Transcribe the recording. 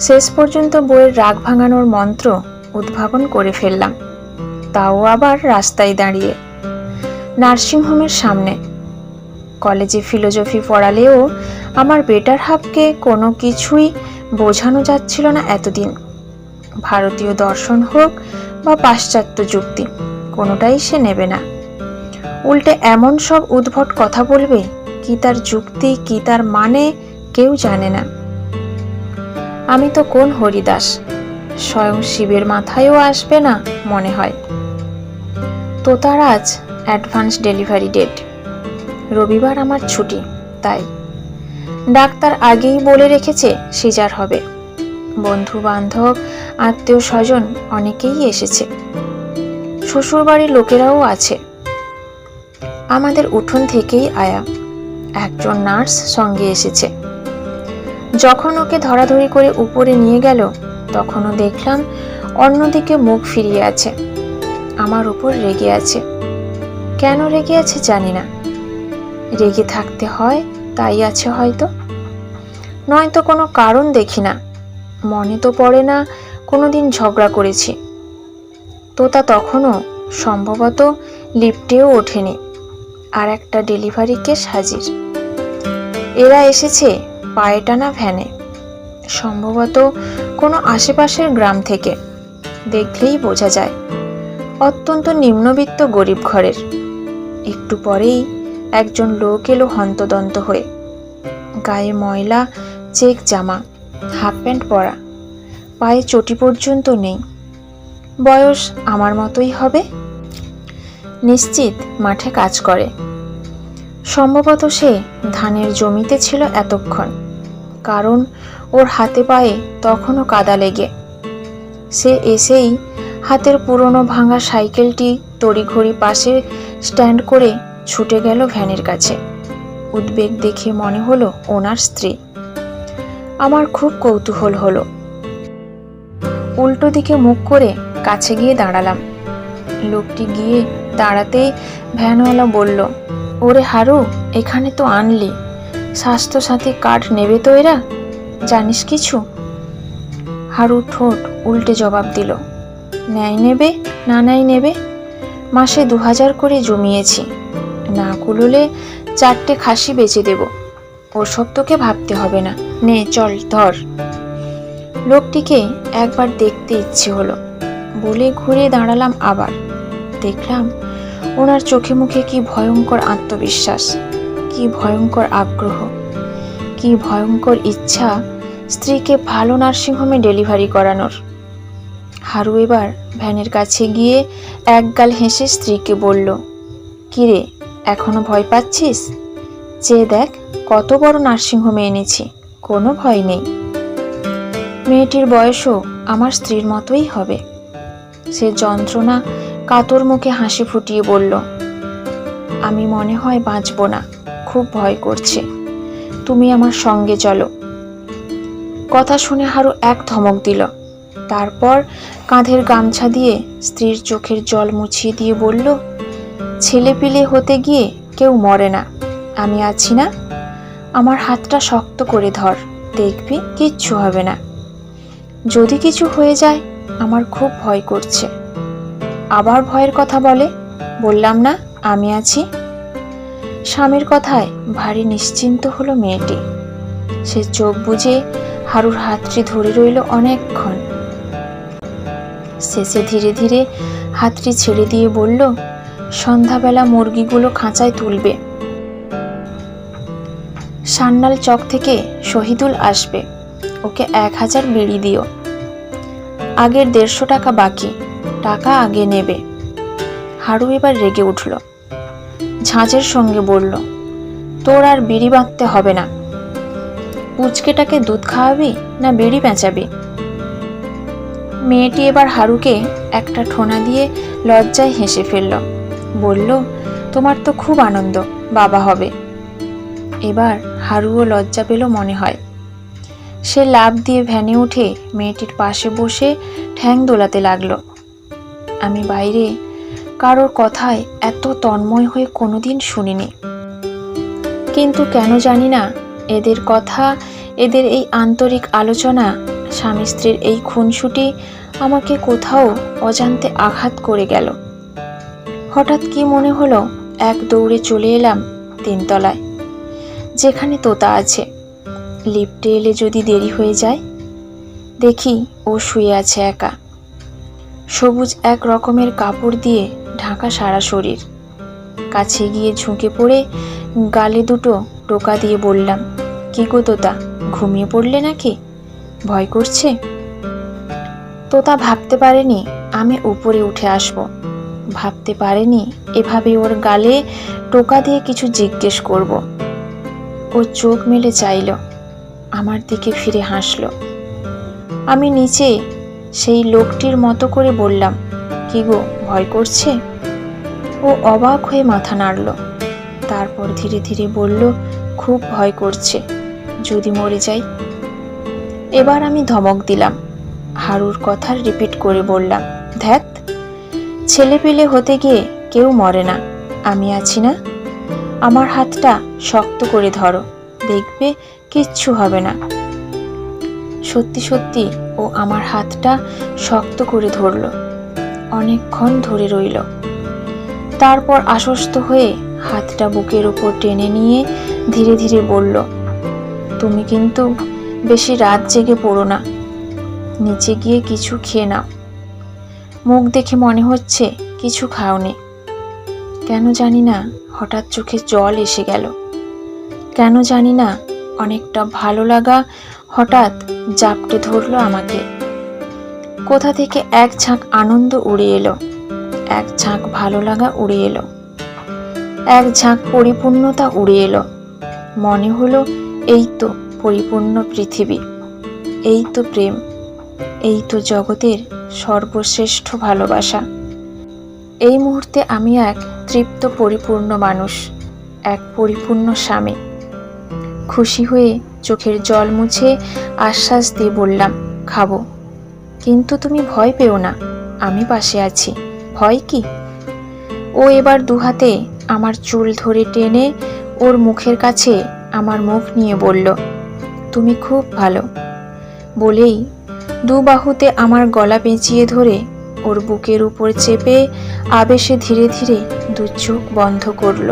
শেষ পর্যন্ত বইয়ের রাগ ভাঙানোর মন্ত্র উদ্ভাবন করে ফেললাম। তাও আবার রাস্তায় দাঁড়িয়ে। নার্সিংহোমের সামনে। কলেজে ফিলোজফি পড়ালেও আমার বেটার হাফকে কোনো কিছুই বোঝানো যাচ্ছিল না এতদিন। ভারতীয় দর্শন হোক বা পাশ্চাত্য যুক্তি, কোনোটাই সে নেবে না। উল্টে এমন সব উদ্ভট কথা বলবে, কি তার যুক্তি, কি তার মানে কেউ জানে না। আমি তো কোন হরিদাস? স্বয়ং শিবের মাথায়ও আসবে না, মনে হয়। তো তার আজ অ্যাডভান্স ডেলিভারি ডেট রবিবার আমার ছুটি, তাই। ডাক্তার আগেই বলে রেখেছে, সিজার হবে। বন্ধু বান্ধব আত্মীয় স্বজন অনেকেই এসেছে। শ্বশুরবাড়ির লোকেরাও আছে। আমাদের উঠোন থেকেই আয়া। একজন নার্স সঙ্গে এসেছে। যখন ওকে ধরাধরি করে উপরে নিয়ে গেল, তখনও দেখলাম অন্যদিকে মুখ ফিরিয়ে আছে, আমার উপর রেগে আছে। কেন রেগে আছে জানি না। রেগে থাকতে হয়, তাই আছে হয়তো। নয়তো কোনো কারণ দেখি না। মনে তো পড়ে না, কোনোদিন ঝগড়া করেছি। তোতা তখনও সম্ভবত লিফটেও ওঠেনি, আর একটা ডেলিভারি কেস হাজির। এরা এসেছে পায়ে টানা ভ্যানে। সম্ভবত কোনো আশেপাশের গ্রাম থেকে। দেখলেই বোঝা যায়, অত্যন্ত নিম্নবিত্ত গরিব ঘরের। একটু পরেই একজন লোক এলো হন্তদন্ত হয়ে। গায়ে ময়লা, চেক জামা, হাফ প্যান্ট পরা। পায়ে চটি পর্যন্ত নেই। বয়স আমার মতোই হবে? নিশ্চিত মাঠে কাজ করে। সম্ভবত সে ধানের জমিতে ছিল এতক্ষণ, কারণ ওর হাতে পায়ে তখনও কাদা লেগে। সে এসেই হাতের পুরনো ভাঙা সাইকেলটি তড়িঘড়ি পাশে স্ট্যান্ড করে ছুটে গেল ভ্যানের কাছে। উদ্বেগ দেখে মনে হলো ওনার স্ত্রী। আমার খুব কৌতূহল হলো। উল্টো দিকে মুখ করে কাছে গিয়ে দাঁড়ালাম। লোকটি গিয়ে দাঁড়াতেই ভ্যানওয়ালা বলল ওরে হারু, এখানে তো আনলি। স্বাস্থ্যসাথী কার্ড নেবে তো এরা? জানিস কিছু? হারু ঠোঁট উল্টে জবাব দিল, ন্যায় নেবে না ন্যায় নেবে? মাসে দু হাজার করে জমিয়েছি। না কুলোলে চারটে খাসি বেচে দেব। ওসব তোকে ভাবতে হবে না। নে, চল, ধর। লোকটিকে একবার দেখতে ইচ্ছে হলো। বলে ঘুরে দাঁড়ালাম আবার। দেখলাম ওনার চোখে মুখে কি ভয়ঙ্কর আত্মবিশ্বাস, কি ভয়ঙ্কর আগ্রহ, কি ভয়ঙ্কর ইচ্ছা স্ত্রীকে ভালো নার্সিংহোমে ডেলিভারি করানোর। হারু এবার ভ্যানের কাছে গিয়ে একগাল হেসে স্ত্রীকে বলল কিরে এখনও ভয় পাচ্ছিস? চেয়ে দেখ, কত বড় নার্সিংহোমে এনেছি, কোনো ভয় নেই। মেয়েটির বয়সও আমার স্ত্রীর মতোই হবে। সে যন্ত্রণা কাতর মুখে হাসি ফুটিয়ে বলল, আমি মনে হয় বাঁচব না, খুব ভয় করছে। তুমি আমার সঙ্গে চলো। কথা শুনে হারু এক ধমক দিল। তারপর কাঁধের গামছা দিয়ে স্ত্রীর চোখের জল মুছিয়ে দিয়ে বলল ছেলে পিলে হতে গিয়ে কেউ মরে না, আমি আছি না। আমার হাতটা শক্ত করে ধর, দেখবি কিচ্ছু হবে না। যদি কিছু হয়ে যায়, আমার খুব ভয় করছে। আবার ভয়ের কথা বলে, বললাম না, আমি আছি। স্বামীর কথায় ভারী নিশ্চিন্ত হলো মেয়েটি। সে চোখ বুজে হারুর হাতটি ধরে রইল অনেকক্ষণ। শেষে ধীরে ধীরে হাতটি ছেড়ে দিয়ে বলল, সন্ধ্যাবেলা মুরগিগুলো খাঁচায় তুলবে। সান্নাল চক থেকে শহীদুল আসবে। ওকে এক হাজার বিড়ি দিও। আগের দেড়শো টাকা বাকি। টাকা আগে নেবে। হারু এবার রেগে উঠল। ঝাঁচের সঙ্গে বলল, তোর আর বিড়ি বাঁধতে হবে না। পুচকেটাকে দুধ খাওয়াবি না বিড়ি বেঁচাবি মেয়েটি এবার হারুকে একটা ঠোনা দিয়ে লজ্জায় হেসে ফেলল। বলল, তোমার তো খুব আনন্দ, বাবা হবে। এবার হারুও লজ্জা পেল মনে হয়। সে লাভ দিয়ে ভ্যানে উঠে মেয়েটির পাশে বসে ঠ্যাং দোলাতে লাগল। আমি বাইরে কারোর কথায় এত তন্ময় হয়ে কোনোদিন শুনিনি। কিন্তু কেন জানি না, এদের কথা, এদের এই আন্তরিক আলোচনা, স্বামী স্ত্রীর এই খুনসুটি আমাকে কোথাও অজান্তে আঘাত করে গেল। হঠাৎ কি মনে হলো, এক দৌড়ে চলে এলাম তিনতলায়, যেখানে তোতা আছে। লিফটে এলে যদি দেরি হয়ে যায়, দেখি ও শুয়ে আছে একা। সবুজ এক রকমের কাপড় দিয়ে ঢাকা সারা শরীর। কাছে গিয়ে ঝুঁকে পড়ে গালে দুটো টোকা দিয়ে বললাম, কি গো তোতা, ঘুমিয়ে পড়লে নাকি? ভয় করছে? তোতা ভাবতে পারেনি আমি উপরে উঠে আসব। ভাবতে পারেনি এভাবে ওর গালে টোকা দিয়ে কিছু জিজ্ঞেস করব। ও চোখ মেলে চাইল, আমার দিকে ফিরে হাসল। আমি নিচে সেই লোকটির মতো করে বললাম, কি গো, ভয় করছে? ও অবাক হয়ে মাথা নাড়ল। তারপর ধীরে ধীরে বলল, খুব ভয় করছে, যদি মরে যাই। এবার আমি ধমক দিলাম। হারুর কথা রিপিট করে বললাম ধ্যাত ছেলে পেলে হতে গিয়ে কেউ মরে না, আমি আছি না। আমার হাতটা শক্ত করে ধরো, দেখবে কিচ্ছু হবে না। সত্যি সত্যি ও আমার হাতটা শক্ত করে ধরল। অনেকক্ষণ ধরে রইল। তারপর আশ্বস্ত হয়ে হাতটা বুকের ওপর টেনে নিয়ে ধীরে ধীরে বলল, তুমি কিন্তু বেশি রাত জেগে পড়ো না। নিচে গিয়ে কিছু খেয়ে নাও। মুখ দেখে মনে হচ্ছে কিছু খাওনি। কেন জানি না, হঠাৎ চোখে জল এসে গেল। কেন জানি না, অনেকটা ভালো লাগা হঠাৎ জাপটে ধরলো আমাকে। কোথা থেকে এক ঝাঁক আনন্দ উড়ে এলো, এক ঝাঁক ভালো লাগা উড়ে এলো, এক ঝাঁক পরিপূর্ণতা উড়ে এলো। মনে হলো, এই তো পরিপূর্ণ পৃথিবী, এই তো প্রেম, এই তো জগতের সর্বশ্রেষ্ঠ ভালোবাসা। এই মুহূর্তে আমি এক তৃপ্ত পরিপূর্ণ মানুষ, এক পরিপূর্ণ স্বামী। খুশি হয়ে চোখের জল মুছে আশ্বাস দিয়ে বললাম, খাব। কিন্তু তুমি ভয় পেও না, আমি পাশে আছি। ভয় কি? ও এবার দুহাতে আমার চুল ধরে টেনে ওর মুখের কাছে আমার মুখ নিয়ে বলল, তুমি খুব ভালো। বলেই দু বাহুতে আমার গলা পেঁচিয়ে ধরে ওর বুকের উপর চেপে আবেশে ধীরে ধীরে দু চোখ বন্ধ করল।